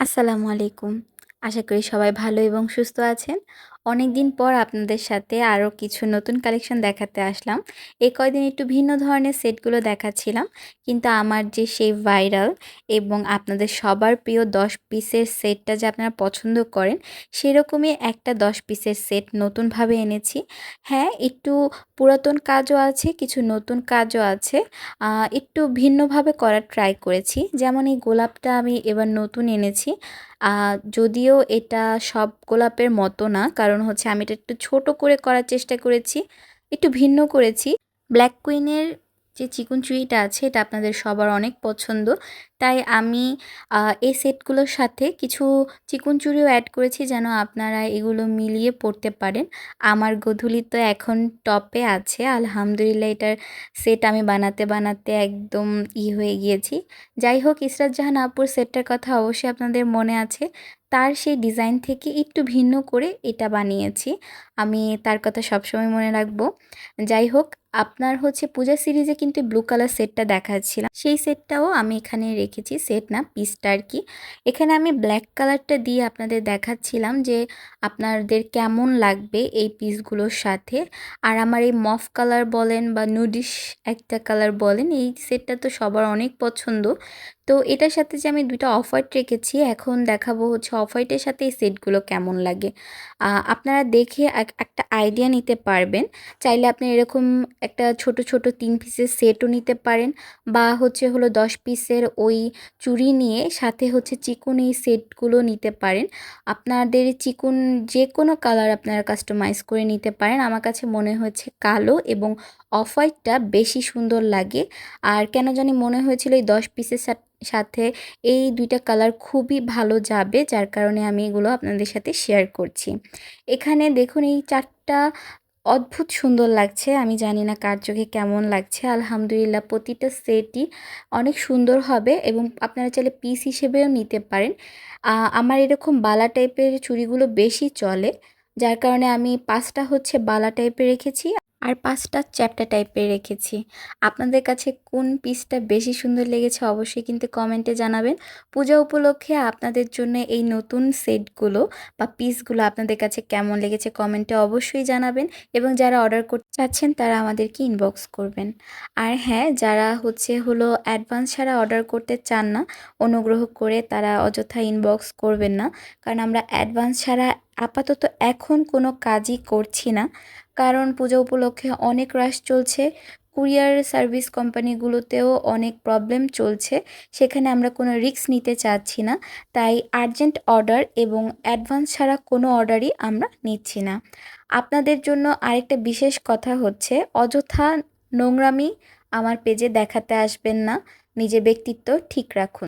আসসালামু আলাইকুম। আশা করি সবাই ভালো এবং সুস্থ আছেন। অনেকদিন পর আপনাদের সাথে আরও কিছু নতুন কালেকশন দেখাতে আসলাম। এই কয়দিন একটু ভিন্ন ধরনের সেটগুলো দেখাচ্ছিলাম। কিন্তু আমার যে সেই ভাইরাল এবং আপনাদের সবার প্রিয় ১০ পিসের সেটটা যে আপনারা পছন্দ করেন, সেরকমই একটা ১০ পিসের সেট নতুনভাবে এনেছি। হ্যাঁ, একটু পুরাতন কাজও আছে, কিছু নতুন কাজও আছে। একটু ভিন্নভাবে করার ট্রাই করেছি। যেমন এই গোলাপটা আমি এবার নতুন এনেছি। যদিও এটা সব গোলাপের মতো না। কারণ হচ্ছে আমি এটা একটু ছোট করে করার চেষ্টা করেছি। একটু ভিন্ন করেছি। ব্ল্যাক কুইনের যে চিকন চুড়িটা আছে এটা আপনাদের সবার অনেক পছন্দ। তাই আমি এই সেটগুলোর সাথে কিছু চিকন চুড়িও অ্যাড করেছি যেন আপনারা এগুলো মিলিয়ে পড়তে পারেন। আমার গোধূলি তো এখন টপে আছে। আলহামদুলিল্লাহ এটার সেট আমি বানাতে, বানাতে একদম ই হয়ে গিয়েছি। যাই হোক ইসরাত জাহান আপুর সেটটার কথা অবশ্যই আপনাদের মনে আছে। তার সেই ডিজাইন থেকে একটু ভিন্ন করে এটা বানিয়েছি। আমি তার কথা সবসময় মনে রাখব। যাই হোক আপনার হচ্ছে পূজা সিরিজে কিন্তু ব্লু কালার সেটটা দেখাচ্ছিলাম। সেই সেটটাও আমি এখানে রেখেছি। সেট না পিসটা আর কি। এখানে আমি ব্ল্যাক কালারটা দিয়ে আপনাদের দেখাচ্ছিলাম যে আপনাদের কেমন লাগবে এই পিসগুলোর সাথে। আর আমার এই মফ কালার বলেন বা নুডিশ একটা কালার বলেন, এই সেটটা তো সবার অনেক পছন্দ। তো এটার সাথে যে আমি দুইটা অফ হোয়াইট রেখেছি, এখন দেখাবো হচ্ছে অফ হোয়াইটের সাথে এই সেটগুলো কেমন লাগে। আপনারা দেখে একটা আইডিয়া নিতে পারবেন। চাইলে আপনি এরকম একটা ছোট, ছোট ৩ পিসের সেটও নিতে পারেন বা হচ্ছে হলো ১০ পিসের ওই চুড়ি নিয়ে সাথে হচ্ছে চিকন এই সেটগুলো নিতে পারেন। আপনাদের চিকন যেকোনো কালার আপনারা কাস্টমাইজ করে নিতে পারেন। আমার কাছে মনে হয়েছে কালো এবং অফ হোয়াইটটা বেশি সুন্দর লাগে। আর কেন জানি মনে হয়েছিল এই ১০ পিসের সাথ এই দুইটা কালার খুবই ভালো যাবে যার কারণে আমি এগুলো আপনাদের সাথে শেয়ার করছি। এখানে দেখুন এই ৪ টা অদ্ভুত সুন্দর লাগছে। আমি জানি না কার চোখে কেমন লাগছে। আলহামদুলিল্লাহ প্রতিটা সেটই অনেক সুন্দর হবে এবং আপনারা চাইলে পিস হিসেবেও নিতে পারেন। আমার এরকম বালা টাইপের চুড়িগুলো বেশি চলে। যার কারণে আমি পাঁচটা হচ্ছে বালা টাইপে রেখেছি আর ৫ টা চ্যাপ্টা টাইপের রেখেছি। আপনাদের কাছে কোন পিসটা বেশি সুন্দর লেগেছে অবশ্যই কিন্তু কমেন্টে জানাবেন। পূজা উপলক্ষে আপনাদের জন্য এই নতুন সেটগুলো বা পিসগুলো আপনাদের কাছে কেমন লেগেছে কমেন্টে অবশ্যই জানাবেন এবং যারা অর্ডার করতে চাচ্ছেন তারা আমাদেরকে ইনবক্স করবেন। আর হ্যাঁ, যারা হচ্ছে হলো অ্যাডভান্স ছাড়া অর্ডার করতে চান না, অনুগ্রহ করে তারা অযথা ইনবক্স করবেন না। কারণ আমরা অ্যাডভান্স ছাড়া আপাতত এখন কোনো কাজই করছি না। কারণ পূজা উপলক্ষে অনেক রাশ চলছে। কুরিয়ার সার্ভিস কোম্পানিগুলোতেও অনেক প্রবলেম চলছে। সেখানে আমরা কোনো রিস্ক নিতে চাচ্ছি না। তাই আর্জেন্ট অর্ডার এবং অ্যাডভান্স ছাড়া কোনো অর্ডারই আমরা নিচ্ছি না। আপনাদের জন্য আরেকটা বিশেষ কথা হচ্ছে, অযথা নোংরামি আমার পেজে দেখাতে আসবেন না। নিজের ব্যক্তিত্ব ঠিক রাখুন।